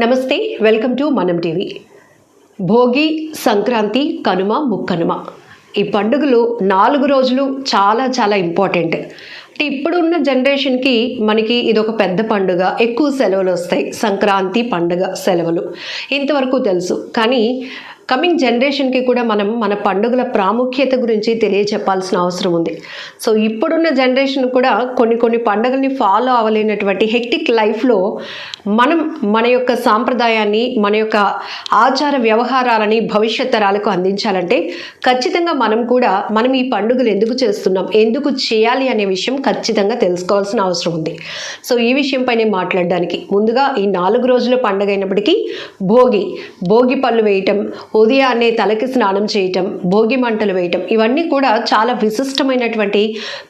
నమస్తే welcome to Manam TV. Bhogi Sankranti Kanuma Mukkanuma. ఈ పండుగలు నాలుగు రోజులు చాలా చాలా ఇంపార్టెంట్. అంటే ఇప్పుడున్న జనరేషన్కి మనకి ఇది ఒక పెద్ద పండుగ ఎక్కువ సెలవులు వస్తాయి. సంక్రాంతి పండుగ సెలవులు. ఇంతవరకు తెలుసు. కానీ కమింగ్ జనరేషన్కి కూడా మనం మన పండుగల ప్రాముఖ్యత గురించి తెలియచెప్పాల్సిన అవసరం ఉంది. సో ఇప్పుడున్న జనరేషన్ కూడా కొన్ని కొన్ని పండుగల్ని ఫాలో అవ్వలేనటువంటి హెక్టిక్ లైఫ్లో మనం మన యొక్క సాంప్రదాయాన్ని మన యొక్క ఆచార వ్యవహారాలని భవిష్యత్ తరాలకు అందించాలంటే ఖచ్చితంగా మనం కూడా మనం ఈ పండుగలు ఎందుకు చేస్తున్నాం ఎందుకు చేయాలి అనే విషయం ఖచ్చితంగా తెలుసుకోవాల్సిన అవసరం ఉంది. సో ఈ విషయంపైనే మాట్లాడడానికి ముందుగా ఈ నాలుగు రోజుల పండుగ అయినప్పటికీ భోగి భోగి పళ్ళు వేయటం ఉదయాన్నే తలకి స్నానం చేయటం భోగి మంటలు వేయటం ఇవన్నీ కూడా చాలా విశిష్టమైనటువంటి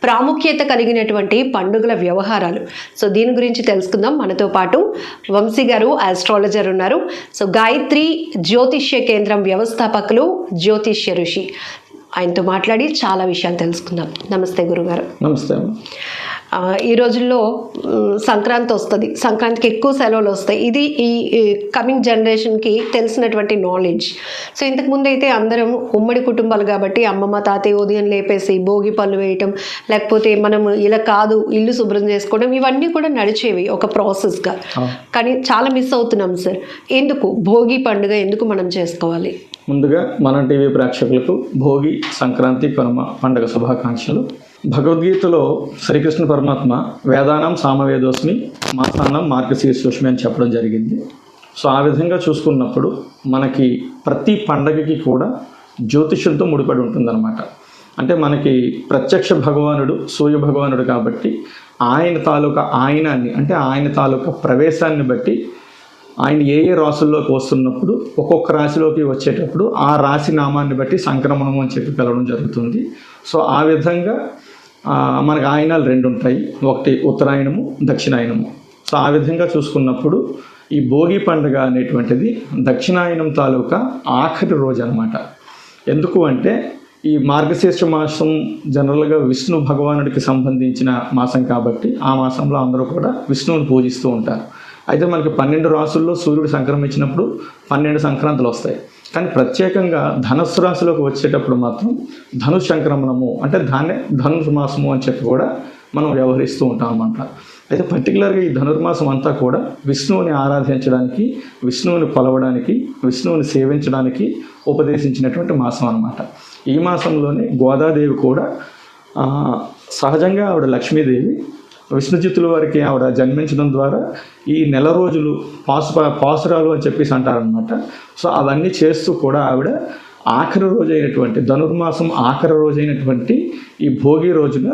ప్రాముఖ్యత కలిగినటువంటి పండుగల వ్యవహారాలు. సో దీని గురించి తెలుసుకుందాం. మనతో పాటు వంశీ గారు ఆస్ట్రాలజర్ ఉన్నారు. సో గాయత్రి జ్యోతిష్య కేంద్రం వ్యవస్థాపకులు జ్యోతిష్య ఋషి. ఆయనతో మాట్లాడి చాలా విషయాలు తెలుసుకుందాం. నమస్తే గురుగారు. నమస్తే ఈ రోజుల్లో సంక్రాంతి వస్తుంది. సంక్రాంతికి ఎక్కువ సెలవులు వస్తాయి. ఇది ఈ కమింగ్ జనరేషన్కి తెలిసినటువంటి నాలెడ్జ్ సో ఇంతకు ముందు అయితే అందరం ఉమ్మడి కుటుంబాలు కాబట్టి అమ్మమ్మ తాతయ్య ఉదయం లేపేసి భోగి పళ్ళు వేయటం లేకపోతే మనం ఇలా కాదు ఇల్లు శుభ్రం చేసుకోవడం ఇవన్నీ కూడా నడిచేవి ఒక ప్రాసెస్గా కానీ చాలా మిస్ అవుతున్నాం సార్ ఎందుకు? భోగి పండుగ ఎందుకు మనం చేసుకోవాలి? ముందుగా మన టీవీ ప్రేక్షకులకు భోగి సంక్రాంతి కనుమ పండుగ శుభాకాంక్షలు. భగవద్గీతలో శ్రీకృష్ణ పరమాత్మ వేదానం సామవేదోస్మి మాసానం మార్గశీర్షోష్మి అని చెప్పడం జరిగింది. సో ఆ విధంగా చూసుకున్నప్పుడు మనకి ప్రతి పండగకి కూడా జ్యోతిష్యంతో ముడిపడి ఉంటుందన్నమాట. అంటే మనకి ప్రత్యక్ష భగవానుడు సూర్య భగవానుడు కాబట్టి ఆయన తాలూకా ఆయనాన్ని అంటే ఆయన తాలూకా ప్రవేశాన్ని బట్టి ఆయన ఏ ఏ రాసుల్లోకి వస్తున్నప్పుడు ఒక్కొక్క రాశిలోకి వచ్చేటప్పుడు ఆ రాశి నామాన్ని బట్టి సంక్రమణం అని చెప్పి పిలవడం జరుగుతుంది. సో ఆ విధంగా మనకు ఆయనాలు రెండు ఉంటాయి. ఒకటి ఉత్తరాయణము దక్షిణాయనము. సో ఆ విధంగా చూసుకున్నప్పుడు ఈ భోగి పండుగ అనేటువంటిది దక్షిణాయనం తాలూకా ఆఖరి రోజు అనమాట ఎందుకు అంటే ఈ మార్గశీర్ష మాసం జనరల్గా విష్ణు భగవానుడికి సంబంధించిన మాసం కాబట్టి ఆ మాసంలో అందరూ కూడా విష్ణువుని పూజిస్తూ ఉంటారు. అయితే మనకి పన్నెండు రాసుల్లో సూర్యుడు సంక్రమించినప్పుడు పన్నెండు సంక్రాంతులు వస్తాయి. కానీ ప్రత్యేకంగా ధనుసు రాశిలోకి వచ్చేటప్పుడు మాత్రం ధనుష్ సంక్రమణము అంటే దాన్నే ధనుర్మాసము అని చెప్పి కూడా మనం వ్యవహరిస్తూ ఉంటాం అన్నమాట అయితే పర్టికులర్గా ఈ ధనుర్మాసం అంతా కూడా విష్ణువుని ఆరాధించడానికి విష్ణువుని కొలవడానికి విష్ణువుని సేవించడానికి ఉపదేశించినటువంటి మాసం అనమాట ఈ మాసంలోనే గోదాదేవి కూడా సహజంగా ఆవిడ లక్ష్మీదేవి విష్ణుజిత్తుల వారికి ఆవిడ జన్మించడం ద్వారా ఈ నెల రోజులు పాసు పాసురాలు అని చెప్పేసి అంటారనమాట సో అవన్నీ చేస్తూ కూడా ఆవిడ ఆఖరి రోజైనటువంటి ధనుర్మాసం ఆఖరి రోజైనటువంటి ఈ భోగి రోజున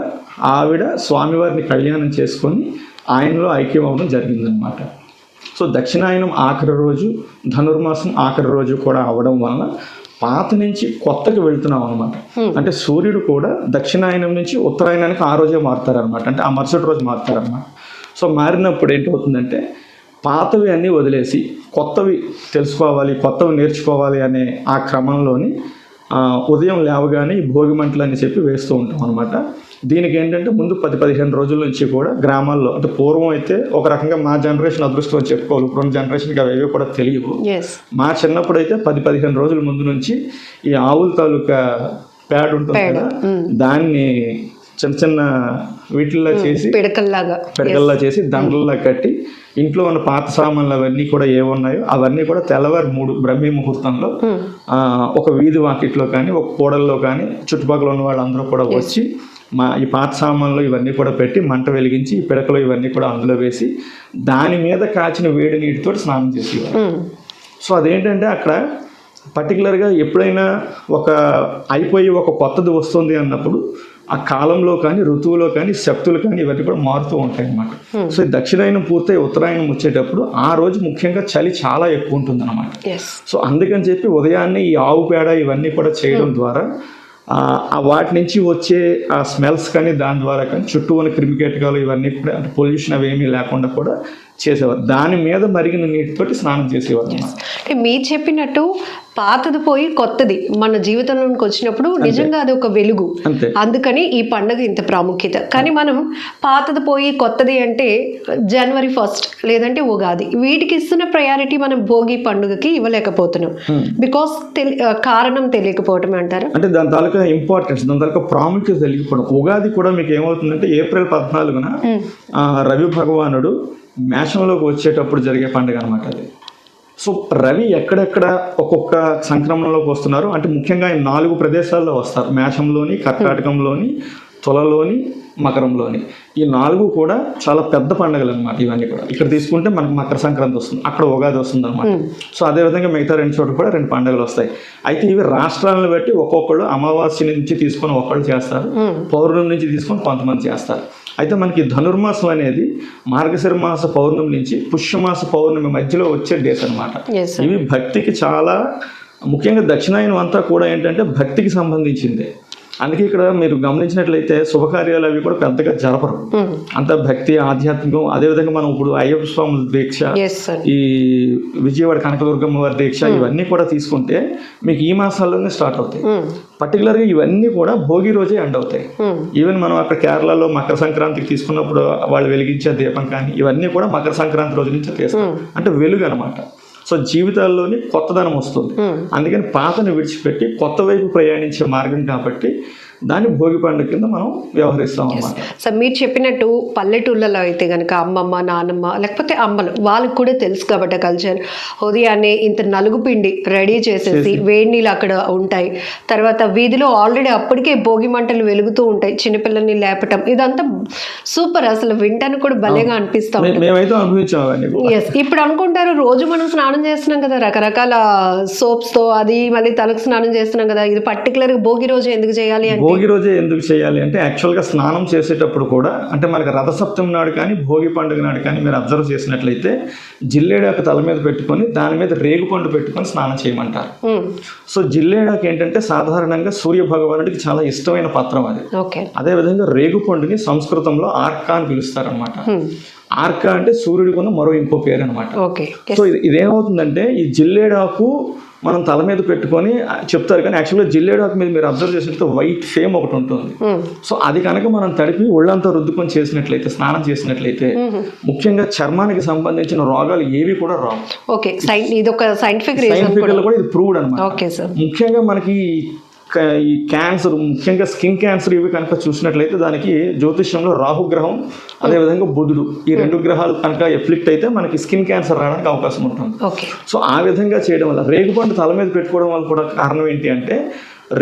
ఆవిడ స్వామివారిని కళ్యాణం చేసుకొని ఆయనలో ఐక్యం అవ్వడం జరిగిందనమాట సో దక్షిణాయనం ఆఖరి రోజు ధనుర్మాసం ఆఖరి రోజు కూడా అవ్వడం వలన పాత నుంచి కొత్తకి వెళ్తున్నాం అనమాట అంటే సూర్యుడు కూడా దక్షిణాయనం నుంచి ఉత్తరాయణానికి ఆ రోజే మారుతారనమాట అంటే ఆ మరుసటి రోజు మారుతారనమాట సో మారినప్పుడు ఏంటవుతుందంటే పాతవి అన్నీ వదిలేసి కొత్తవి తెలుసుకోవాలి కొత్తవి నేర్చుకోవాలి అనే ఆ క్రమంలోని ఉదయం లేవగానే ఈ భోగి మంటలు అని చెప్పి వేస్తూ ఉంటాం అనమాట దీనికి ఏంటంటే ముందు పది పదిహేను రోజుల నుంచి కూడా గ్రామాల్లో అంటే పూర్వం అయితే ఒక రకంగా మా జనరేషన్ అదృష్టం అని చెప్పుకోవాలి. ఇప్పుడున్న జనరేషన్కి అవి ఏవీ కూడా తెలియవు. మా చిన్నప్పుడు అయితే పది పదిహేను రోజుల ముందు నుంచి ఈ ఆవుల తాలూకా ప్యాడ్ ఉంటుంది కదా దాన్ని చిన్న చిన్న వీటిల్లో చేసి పిడకల్లాగా. పిడకల్లా చేసి దండల్లా కట్టి ఇంట్లో ఉన్న పాత సామాన్లు అవన్నీ కూడా ఏమున్నాయో అవన్నీ కూడా తెల్లవారు మూడు బ్రహ్మీ ముహూర్తంలో ఒక వీధి వాకిట్లో కానీ ఒక కూడల్లో కానీ చుట్టుపక్కల ఉన్న వాళ్ళందరూ కూడా వచ్చి మా ఈ పాత సామాన్లు ఇవన్నీ కూడా పెట్టి మంట వెలిగించి ఈ పిడకలు ఇవన్నీ కూడా అందులో వేసి దాని మీద కాచిన వేడి నీటితో స్నానం చేసేవారు. సో అదేంటంటే అక్కడ పర్టికులర్గా ఎప్పుడైనా ఒక అయిపోయి ఒక కొత్తది వస్తుంది అన్నప్పుడు ఆ కాలంలో కానీ ఋతువులో కానీ శక్తులు కానీ ఇవన్నీ కూడా మారుతూ ఉంటాయి అన్నమాట సో ఈ దక్షిణాయనం పూర్తయి ఉత్తరాయణం వచ్చేటప్పుడు ఆ రోజు ముఖ్యంగా చలి చాలా ఎక్కువ ఉంటుంది ఎస్ సో అందుకని చెప్పి ఉదయాన్నే ఈ ఆవు పేడ ఇవన్నీ కూడా చేయడం ద్వారా ఆ ఆ వాటి నుంచి వచ్చే ఆ స్మెల్స్ కానీ దాని ద్వారా కానీ చుట్టూ ఉన్న క్రిమికేటకాలు ఇవన్నీ కూడా అంటే పొల్యూషన్ అవి ఏమీ లేకుండా కూడా చేసేవారు. దాని మీద మరిగిన నీటితోటి స్నానం చేసేవారు. అంటే మీరు చెప్పినట్టు పాతది పోయి కొత్తది. మన జీవితంలోకి వచ్చినప్పుడు నిజంగా అది ఒక వెలుగు. అంతే. అందుకని ఈ పండుగ ఇంత ప్రాముఖ్యత. కానీ మనం పాతది పోయి కొత్తది అంటే జనవరి ఫస్ట్ లేదంటే ఉగాది. వీటికి ఇస్తున్న ప్రయారిటీ మనం భోగి పండుగకి ఇవ్వలేకపోతున్నాం. Hmm. బికాస్ కారణం తెలియకపోవటం అంటారు? అంటే దాని తాలూకా ఇంపార్టెన్స్ దాని తాలూకా ప్రాముఖ్యత తెలియకపోవడం. ఉగాది కూడా మీకు ఏమవుతుందంటే ఏప్రిల్ పద్నాలుగున ఆ, రవి భగవానుడు మేషంలోకి వచ్చేటప్పుడు జరిగే పండుగ అనమాట అది. సో రవి ఎక్కడెక్కడ ఒక్కొక్క సంక్రమణలోకి వస్తున్నారు? అంటే ముఖ్యంగా ఈ నాలుగు ప్రదేశాల్లో వస్తారు. మేషంలోని కర్కాటకంలోని తులలోని మకరంలోని. ఈ నాలుగు కూడా చాలా పెద్ద పండుగలు అనమాట ఇవన్నీ కూడా. ఇక్కడ తీసుకుంటే మనకు మకర సంక్రాంతి వస్తుంది అక్కడ ఉగాది వస్తుంది అనమాట సో అదేవిధంగా మిగతా రెండు చోట్ల కూడా రెండు పండుగలు వస్తాయి. అయితే ఇవి రాష్ట్రాలను బట్టి ఒక్కొక్కళ్ళు అమావాస్య నుంచి తీసుకొని ఒకళ్ళు చేస్తారు. పౌర్ణమి నుంచి తీసుకొని కొంతమంది చేస్తారు. అయితే మనకి ధనుర్మాసం అనేది మార్గశిర మాస పౌర్ణమి నుంచి పుష్యమాస పౌర్ణమి మధ్యలో వచ్చే డేస్ అనమాట ఇవి భక్తికి చాలా ముఖ్యంగా దక్షిణాయనం అంతా కూడా ఏంటంటే భక్తికి సంబంధించిందే. అందుకే ఇక్కడ మీరు గమనించినట్లయితే శుభకార్యాలు అవి కూడా పెద్దగా జరపరు. అంత భక్తి ఆధ్యాత్మికం అదేవిధంగా మనం ఇప్పుడు అయ్యప్ప స్వాముల దీక్ష ఈ విజయవాడ కనకదుర్గమ్మ వారి దీక్ష ఇవన్నీ కూడా తీసుకుంటే మీకు ఈ మాసాల్లోనే స్టార్ట్ అవుతాయి. పర్టికులర్గా ఇవన్నీ కూడా భోగి రోజే ఎండ్ అవుతాయి. ఈవెన్ మనం అక్కడ కేరళలో మకర సంక్రాంతికి తీసుకున్నప్పుడు వాళ్ళు వెలిగించే దీపం కానీ ఇవన్నీ కూడా మకర సంక్రాంతి రోజు నుంచి తీస్తాం. అంటే వెలుగు అనమాట సో జీవితాల్లోని కొత్తదనం వస్తుంది. అందుకని పాతను విడిచిపెట్టి కొత్త వైపు ప్రయాణించే మార్గం కాబట్టి దాన్ని భోగి పండుగ కింద మనం వ్యవహరిస్తాం అన్నమాట. సో మీరు చెప్పినట్టు పల్లెటూళ్ళలో అయితే కనుక అమ్మమ్మ నానమ్మ లేకపోతే అమ్మలు వాళ్ళకి కూడా తెలుసు కాబట్టి కల్చర్ ఉదయాన్నే ఇంత నలుగు పిండి రెడీ చేసేసి వేడి నీళ్ళు అక్కడ ఉంటాయి. తర్వాత వీధిలో ఆల్రెడీ అప్పటికే భోగి మంటలు వెలుగుతూ ఉంటాయి. చిన్నపిల్లల్ని లేపటం ఇదంతా సూపర్ అసలు వింటానికి కూడా భలేగా అనిపిస్తాం. ఎస్ ఇప్పుడు అనుకుంటారు రోజు మనం స్నానం చేస్తున్నాం కదా రకరకాల సోప్స్తో అది మళ్ళీ తలకు స్నానం చేస్తున్నాం కదా ఇది పర్టికులర్ భోగి రోజు ఎందుకు చేయాలి అంటే భోగి రోజే ఎందుకు చేయాలి అంటే యాక్చువల్గా స్నానం చేసేటప్పుడు కూడా అంటే మనకి రథసప్తమి నాడు కానీ భోగి పండుగ నాడు కానీ మీరు అబ్జర్వ్ చేసినట్లయితే జిల్లేడాకు తల మీద పెట్టుకొని దాని మీద రేగుపండు పెట్టుకొని స్నానం చేయమంటారు. సో జిల్లేడాకు ఏంటంటే సాధారణంగా సూర్య భగవానుడికి చాలా ఇష్టమైన పత్రం అది. అదేవిధంగా రేగుపండుని సంస్కృతంలో ఆర్కా అని పిలుస్తారనమాట ఆర్కా అంటే సూర్యుడికి ఉన్న మరో ఇంకో పేరు అనమాట ఓకే. సో ఇది ఇదేమవుతుందంటే ఈ జిల్లేడాకు మనం తల మీద పెట్టుకొని చెప్తారు కానీ యాక్చువల్గా జిల్లేడాకు మీద మీరు అబ్జర్వ్ చేసినట్లయితే వైట్ ఫేమ్ ఒకటి ఉంటుంది. సో అది కనుక మనం తడిపి ఒళ్ళంతా రుద్దుకొని చేసినట్లయితే స్నానం చేసినట్లయితే ముఖ్యంగా చర్మానికి సంబంధించిన రోగాలు ఏవి కూడా రావు. ఓకే. ఇది ఒక సైంటిఫిక్ రీజన్ సైంటిఫికల్ కూడా ఇది ప్రూవ్డ్ అనమాట ఓకే సార్ ముఖ్యంగా మనకి ఈ క్యాన్సర్ ముఖ్యంగా స్కిన్ క్యాన్సర్ ఇవి కనుక చూసినట్లయితే దానికి జ్యోతిష్యంలో రాహుగ్రహం అదేవిధంగా బుధుడు. ఈ రెండు గ్రహాలు కనుక ఎఫ్లిక్ట్ అయితే మనకి స్కిన్ క్యాన్సర్ రావడానికి అవకాశం ఉంటుంది. సో ఆ విధంగా చేయడం వల్ల రేగుపండు తల మీద పెట్టుకోవడం వల్ల కూడా కారణం ఏంటి అంటే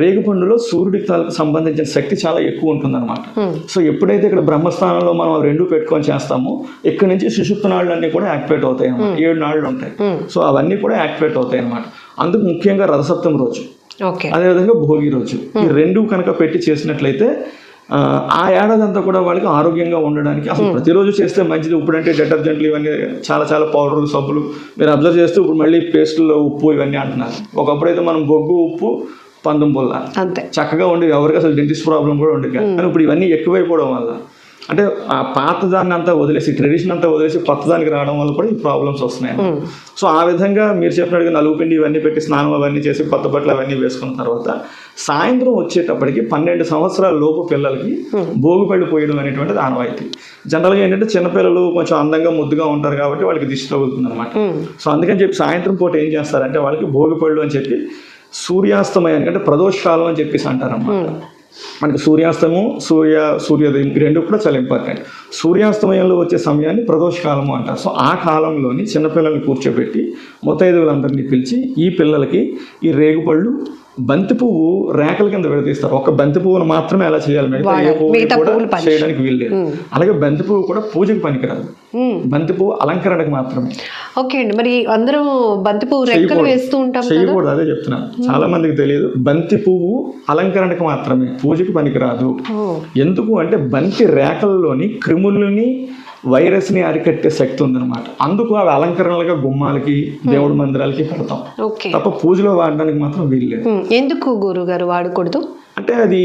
రేగుపండులో సూర్యుడికి తలకు సంబంధించిన శక్తి చాలా ఎక్కువ ఉంటుందన్నమాట. సో ఎప్పుడైతే ఇక్కడ బ్రహ్మస్థానంలో మనం రెండు పెట్టుకొని చేస్తామో ఇక్కడ నుంచి సుషుప్త నాళ్ళు అన్నీ కూడా యాక్టివేట్ అవుతాయి అన్నమాట. ఏడు నాళ్ళు ఉంటాయి. సో అవన్నీ కూడా యాక్టివేట్ అవుతాయి అన్నమాట. అందుకు ముఖ్యంగా రథసప్తమి రోజు. అదేవిధంగా భోగి రోజు. ఈ రెండు కనుక పెట్టి చేసినట్లయితే ఆ, ఏడాది అంతా కూడా వాళ్ళకి ఆరోగ్యంగా ఉండడానికి అసలు ప్రతిరోజు చేస్తే మంచిది. ఇప్పుడంటే డిటర్జెంట్లు ఇవన్నీ చాలా చాలా పౌడర్లు సబ్బులు మీరు అబ్జర్వ్ చేస్తే ఇప్పుడు మళ్ళీ పేస్టుల్లో ఉప్పు ఇవన్నీ అంటున్నారు. ఒకప్పుడైతే మనం బొగ్గు ఉప్పు పందం పుల్ల. అంతే. చక్కగా ఉండి ఎవరికి అసలు డెంటిస్ట్ ప్రాబ్లం కూడా ఉండేది. కానీ ఇప్పుడు ఇవన్నీ ఎక్కువైపోవడం వల్ల అంటే ఆ పాత దాన్ని అంతా వదిలేసి ట్రెడిషన్ అంతా వదిలేసి కొత్త దానికి రావడం వల్ల కూడా ఈ ప్రాబ్లమ్స్ వస్తున్నాయి సో ఆ విధంగా మీరు చెప్పినట్టుగా నలుగు పిండి ఇవన్నీ పెట్టి స్నానం అవన్నీ చేసి కొత్త బట్టలు అవన్నీ వేసుకున్న తర్వాత సాయంత్రం వచ్చేటప్పటికి పన్నెండు సంవత్సరాల లోపు పిల్లలకి భోగిపళ్ళు పోయడం అనేటువంటిది ఆనవాయితీ. జనరల్గా ఏంటంటే చిన్నపిల్లలు కొంచెం అందంగా ముద్దుగా ఉంటారు కాబట్టి వాళ్ళకి దిష్టి తగులుతుంది అనమాట సో అందుకని చెప్పి సాయంత్రం పూట ఏం చేస్తారంటే వాళ్ళకి భోగిపళ్ళు అని చెప్పి సూర్యాస్తమయానికి అంటే ప్రదోషకాలం అని చెప్పేసి అంటారన్నమాట. మనకి సూర్యాస్తమం సూర్య సూర్యోదయం ఈ రెండు కూడా చాలా ఇంపార్టెంట్ సూర్యాస్తమయంలో వచ్చే సమయాన్ని ప్రదోషకాలము అంటారు. సో ఆ కాలంలోని చిన్నపిల్లల్ని కూర్చోబెట్టి ముత్తైదువులందరినీ పిలిచి ఈ పిల్లలకి ఈ రేగుపళ్ళు బంతి పువ్వు రేకల కింద విడదీస్తారు. ఒక బంతి పువ్వును మాత్రమే అలా చేయాలి. మిగతా ఏ. పువ్వు చేయడానికి వీల్లేదు అలాగే బంతి పువ్వు కూడా పూజకి పనికిరాదు. బంతి పువ్వు అలంకరణకు మాత్రమే. ఓకే అండి. మరి అందరూ బంతిపువ్వు రెక్కలు వేస్తూ ఉంటాం చేయకూడదు. అదే చెప్తున్నాను చాలా మందికి తెలియదు. బంతి పువ్వు అలంకరణకు మాత్రమే. పూజకి పనికిరాదు. ఎందుకు అంటే బంతి రేఖల్లోని క్రిములని వైరస్ని అరికట్టే శక్తి ఉందన్నమాట. అందుకు అవి అలంకరణలుగా గుమ్మాలకి దేవుడి మందిరాలకి పెడతాం తప్ప పూజలో వాడడానికి మాత్రం వీల్లేదు. ఉమ్, ఎందుకు గురుగారు వాడకూడదు? అంటే అది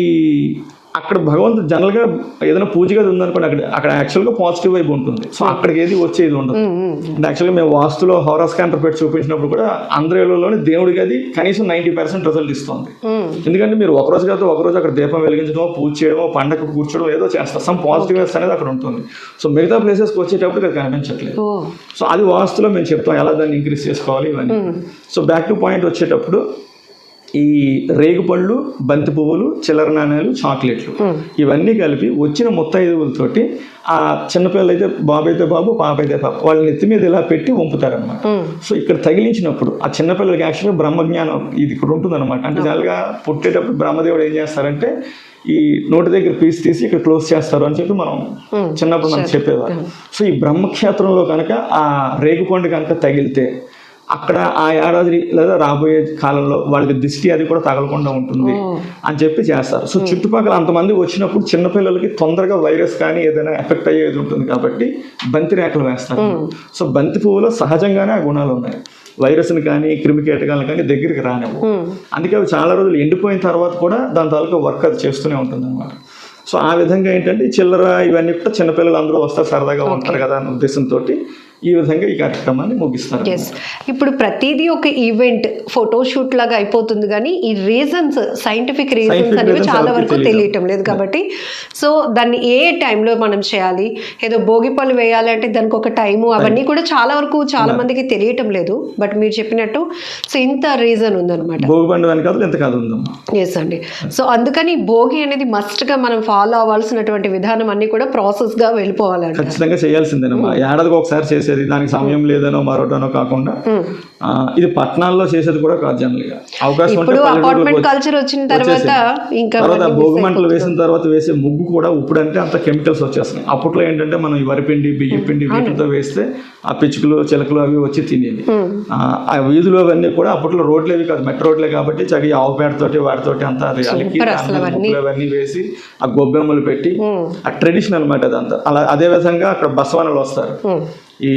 అక్కడ భగవంతుడు జనరల్గా ఏదైనా పూజ గది ఉందనుకోండి అక్కడ అక్కడ యాక్చువల్గా పాజిటివ్ వైబ్ ఉంటుంది. సో అక్కడికి ఏది వచ్చేది ఉండదు. అంటే యాక్చువల్గా మేము వాస్తులో హారస్ స్కాంటర్ పెట్టి చూపించినప్పుడు కూడా ఆంధ్రలోని దేవుడి గది కనీసం నైంటీ పర్సెంట్ రిజల్ట్ ఇస్తుంది. ఎందుకంటే మీరు ఒక రోజు కాదు ఒక రోజు అక్కడ దీపం వెలిగించడమో పూజ చేయడమో పండగ కూర్చోవడం ఏదో చేస్తారు. సమ్ పాజిటివ్నెస్ అనేది అక్కడ ఉంటుంది. సో మిగతా ప్లేసెస్కి వచ్చేటప్పుడు అది కనిపించట్లేదు. సో అది వాస్తులో మేము చెప్తాం ఎలా దాన్ని ఇంక్రీజ్ చేసుకోవాలి ఇవన్నీ. సో బ్యాక్ టు పాయింట్ వచ్చేటప్పుడు ఈ రేగుపళ్ళు బంతి పువ్వులు చిల్లర నాణ్యాలు చాక్లెట్లు. ఇవన్నీ కలిపి వచ్చిన ముత్తైదువులతోటి ఆ చిన్నపిల్లలు అయితే బాబు అయితే బాబు పాప అయితే పాప వాళ్ళ నెత్తి మీద ఇలా పెట్టి వంపుతారనమాట సో ఇక్కడ తగిలించినప్పుడు ఆ చిన్నపిల్లలకి యాక్చువల్గా బ్రహ్మజ్ఞానం ఇది ఇక్కడ ఉంటుందన్నమాట. అంటే జనరల్గా పుట్టేటప్పుడు బ్రహ్మదేవుడు ఏం చేస్తారంటే ఈ నోటి దగ్గర పీస్ తీసి ఇక్కడ క్లోజ్ చేస్తారు అని చెప్పి మనం చిన్నప్పుడు మనకు చెప్పేవారు. సో ఈ బ్రహ్మక్షేత్రంలో కనుక ఆ రేగుపండు కనుక తగిలితే అక్కడ ఆ ఏడాది లేదా రాబోయే కాలంలో వాళ్ళకి దిష్టి అది కూడా తగలకుండా ఉంటుంది అని చెప్పి చేస్తారు. సో చుట్టుపక్కల అంతమంది వచ్చినప్పుడు చిన్నపిల్లలకి తొందరగా వైరస్ కానీ ఏదైనా ఎఫెక్ట్ అయ్యేది ఉంటుంది కాబట్టి బంతి రేఖలు వేస్తారు. సో బంతి పువ్వులో సహజంగానే ఆ గుణాలు ఉన్నాయి. వైరస్ని కానీ క్రిమి కీటకాలను కానీ దగ్గరికి రానివ్వు అందుకే అవి చాలా రోజులు ఎండిపోయిన తర్వాత కూడా దాని తాలూకా వర్క్ అది చేస్తూనే ఉంటుంది అనమాట సో ఆ విధంగా ఏంటంటే చిల్లర ఇవన్నీ కూడా చిన్నపిల్లలు అందరూ వస్తారు సరదాగా ఉంటారు కదా అనే ఉద్దేశంతో ఈ విధంగా ఈ కార్యక్రమాన్ని ముగిస్తారు. ఇప్పుడు ప్రతిదీ ఒక ఈవెంట్ ఫోటోషూట్ లాగా అయిపోతుంది కానీ ఈ రీజన్స్ సైంటిఫిక్ రీజన్స్ అనేవి చాలా వరకు. తెలియటం లేదు కాబట్టి. సో దాన్ని ఏ టైంలో మనం చేయాలి? ఏదో భోగి పళ్ళు వేయాలి అంటే దానికి ఒక టైము అవన్నీ కూడా చాలా వరకు చాలా మందికి తెలియటం లేదు. బట్ మీరు చెప్పినట్టు సో ఇంత రీజన్ ఉందన్నమాట. భోగి పండు వెనకాల ఎంత కాదు ఉందమ్మా. ఎస్ అండి. సో అందుకని భోగి అనేది must గా మనం ఫాలో అవ్వాల్సినటువంటి విధానం అన్ని కూడా ప్రాసెస్గా వెళ్ళిపోవాలంట. ఖచ్చితంగా చేయాల్సిందేనమ్మా. ఏడాదికి ఒకసారి చేసేది దానికి సమయం లేదనో మరోటనో కాకుండా ఇది పట్టణాల్లో చేసేది కూడా కాదు అవకాశం ఉంటే వచ్చి- కల్చర్ వచ్చిన తర్వాత. ఇంకా భోగి మంటలు వేసిన తర్వాత వేసే ముగ్గు కూడా ఇప్పుడు అంటే అంత కెమికల్స్ వచ్చేస్తున్నాయి. అప్పట్లో ఏంటంటే మనం ఈ వరిపిండి బియ్యం పిండి వీటితో వేస్తే ఆ పిచ్చుకలు చిలకలు అవి వచ్చి తినేవి ఆ, వీధులు అవన్నీ కూడా అప్పట్లో రోడ్లు అవి కాదు మెట్రో రోడ్లే కాబట్టి చక్కగా ఆవు పేడతోటి వాటితోటి అంతా అది అలికి అవన్నీ. వేసి ఆ గొబ్బెమ్మలు పెట్టి ఆ ట్రెడిషన్ అనమాట అదంతా. అలా అదే విధంగా అక్కడ బసవనలు వస్తారు. ఈ.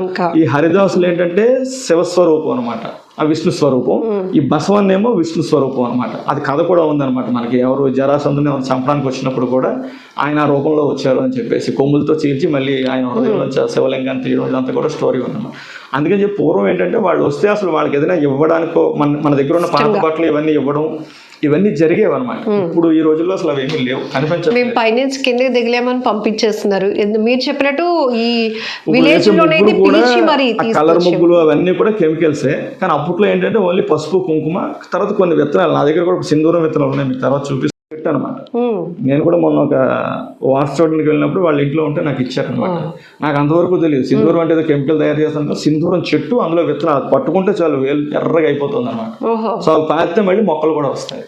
ఇంకా ఈ హరిదాసులు ఏంటంటే శివస్వరూపం అనమాట ఆ విష్ణు స్వరూపం. ఈ బసవన్ ఏమో విష్ణు స్వరూపం అనమాట అది కథ కూడా ఉందన్నమాట మనకి. ఎవరు జరాసంధుని చంపడానికి వచ్చినప్పుడు కూడా ఆయన ఆ రూపంలో వచ్చారు అని చెప్పేసి కొమ్ములతో చీల్చి మళ్ళీ ఆయన హృదయంలో శివలింగాన్ని తీయడం ఇదంతా కూడా స్టోరీ ఉందన్నమాట. అందుకని చెప్పి పూర్వం ఏంటంటే వాళ్ళు వస్తే అసలు వాళ్ళకి ఏదైనా ఇవ్వడానికో మన మన దగ్గర ఉన్న పాత బట్టలు ఇవన్నీ ఇవ్వడం ఇవన్నీ జరిగేవి అనమాట ఇప్పుడు ఈ రోజుల్లో అసలు అవి ఏమీ లేవు. కనిపించదు మేము పైనుంచి కిందకి దిగలేమని పంపించేస్తున్నారు. మీరు చెప్పినట్టు ఈ విలేజ్ కలర్ ముగ్గులు అవన్నీ కూడా కెమికల్సే. కానీ అప్పట్లో ఏంటంటే ఓన్లీ పసుపు కుంకుమ తర్వాత కొన్ని విత్తనాలు. నా దగ్గర కూడా సింధూరం విత్తనాలు ఉన్నాయి. మీకు తర్వాత చూపిస్తాను అనమాట నేను కూడా మొన్న ఒక వాస్తు చూడడానికి వెళ్ళినప్పుడు వాళ్ళ ఇంట్లో ఉంటే నాకు ఇచ్చారనమాట. నాకు అంతవరకు తెలియదు. సింధూరం అంటే ఏదో కెమికల్ తయారు చేస్తాను సింధూరం చెట్టు అందులో విత్తనాలు. అది పట్టుకుంటే చాలు వేలు ఎర్రగా అయిపోతుంది అనమాట సో అవి పారితే మళ్ళీ మొక్కలు కూడా వస్తాయి.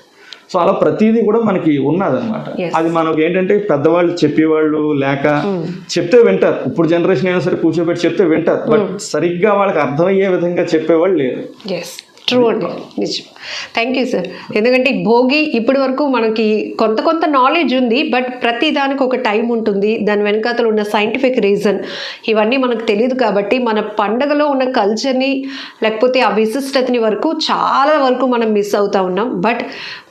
సో అలా ప్రతిదీ కూడా మనకి ఉన్నదన్నమాట. Yes. అది మనకి ఏంటంటే పెద్దవాళ్ళు చెప్పేవాళ్ళు లేక చెప్తే వింటారు. ఇప్పుడు జనరేషన్ అయినా సరే కూర్చోబెట్టి చెప్తే వింటారు. బట్ సరిగ్గా వాళ్ళకి అర్థమయ్యే విధంగా చెప్పేవాళ్ళు లేరు. ట్రూ అండి. నిజం. థ్యాంక్ యూ సార్ ఎందుకంటే భోగి ఇప్పటి వరకు మనకి కొంత కొంత నాలెడ్జ్ ఉంది బట్ ప్రతి దానికి ఒక టైం ఉంటుంది. దాని వెనకాతలు ఉన్న సైంటిఫిక్ రీజన్ ఇవన్నీ మనకు తెలియదు కాబట్టి మన పండగలో ఉన్న కల్చర్ని లేకపోతే ఆ విశిష్టతని వరకు చాలా వరకు మనం మిస్ అవుతా ఉన్నాం. బట్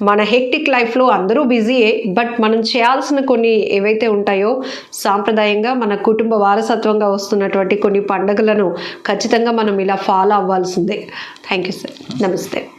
మన హెక్టిక్ లైఫ్లో అందరూ బిజీయే బట్ మనం చేయాల్సిన కొన్ని ఏవైతే ఉంటాయో సాంప్రదాయంగా మన కుటుంబ వారసత్వంగా వస్తున్నటువంటి కొన్ని పండుగలను ఖచ్చితంగా మనం ఇలా ఫాలో అవ్వాల్సిందే. థ్యాంక్ యూ సార్ నమస్తే